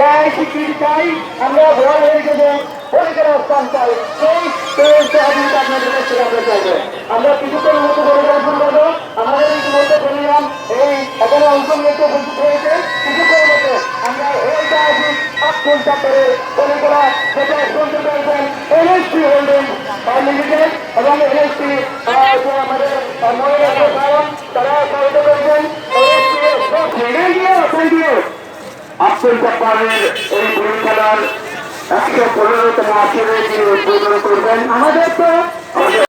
ন্যায় স্বীকৃতি চাই আমরা ভয় হয়ে গেলে অধিকার অবস্থান চাই আমরা চাইব মতো বলিলাম এই মতো আমরা এই সাহায্যিক আক্ষণ চাপের বলে করা যেটা শুনতে পেরেছেন এনএসপি হোল্ডিং লিমিটেড এবং এনএসপি আব্দুল জব্বারের এই পরীক্ষার একশো পনেরোতম আসরে তিনি উদ্বোধন করবেন। আমাদের তো আমাদের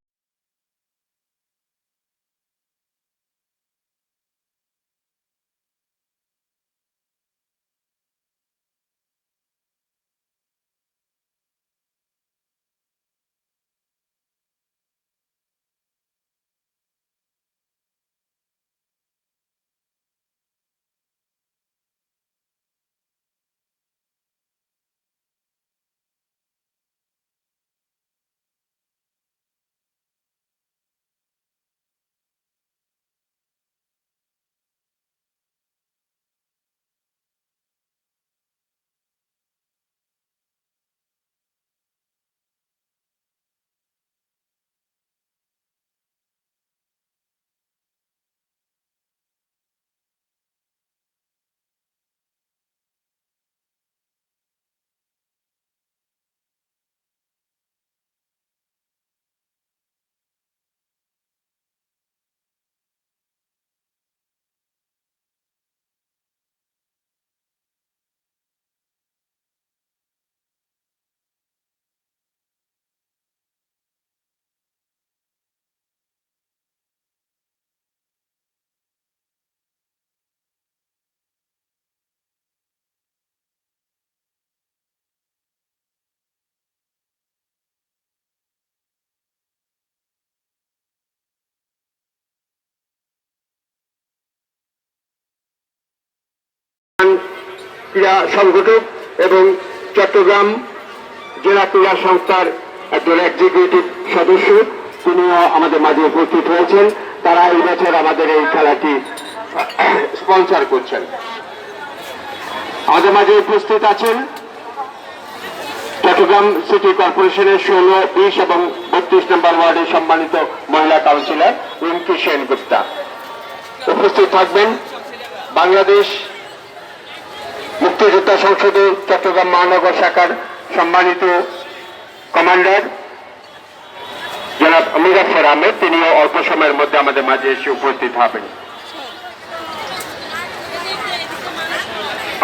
ক্রীড়া সংগঠক এবং চট্টগ্রাম জেলা ক্রীড়া সংস্থার একজন এক্সিকিউটিভ সদস্য, তিনিও আমাদের মাঝে উপস্থিত হয়েছেন। তারা এই বছর আমাদের এই খেলাটি স্পন্সর করছেন। আমাদের মাঝে উপস্থিত আছেন চট্টগ্রাম সিটি কর্পোরেশনের ষোলো, বিশ এবং বত্রিশ নম্বর ওয়ার্ডের সম্মানিত মহিলা কাউন্সিলর রিঙ্কি সেনগুপ্তা। উপস্থিত থাকবেন বাংলাদেশ মুক্তিযোদ্ধা সংসদে চট্টগ্রাম মহানগর শাখার সম্মানিত কমান্ডার জনাব মুজাফর আহমেদ, তিনিও অল্প সময়ের মধ্যে আমাদের মাঝে এসে উপস্থিত হবেন।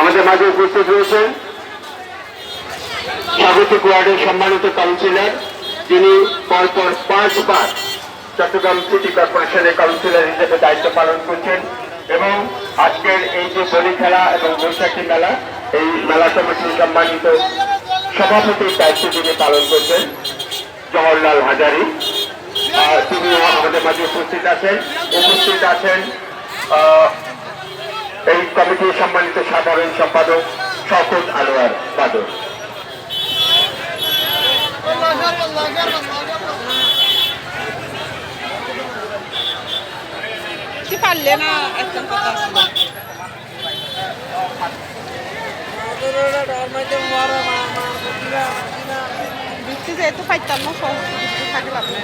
আমাদের মাঝে উপস্থিত রয়েছেন স্বাগতিক ওয়ার্ডের সম্মানিত কাউন্সিলর, যিনি পরপর পাঁচবার চট্টগ্রাম সিটি কর্পোরেশনের কাউন্সিলর হিসেবে দায়িত্ব পালন করছেন। এবং আজকের এই যে বলি খেলা এবং বৈশাখী মেলা, এই মেলা কমিটির সম্মানিত সভাপতির দায়িত্ব তিনি পালন করছেন, জওহরলাল হাজারি। তিনি আমাদের মাঝে উপস্থিত আছেন উপস্থিত আছেন এই কমিটির সম্মানিত সাধারণ সম্পাদক শকত আলোয়ার বাদর পারলে না একদম কথা আসলো। বৃষ্টি যেহেতু পাইতাম না সহজ বৃষ্টি থাকে লাভ নাই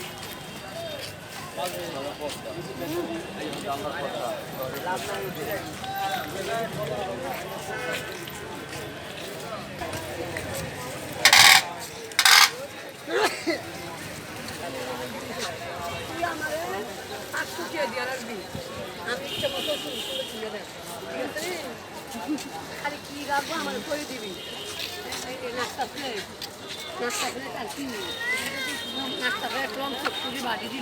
খালি কি রাখব আমার করে দিবি নাস্তা প্লেট নাস্তা প্লেট আর কি নাস্তা প্লেট রং সব বাড়ি দিল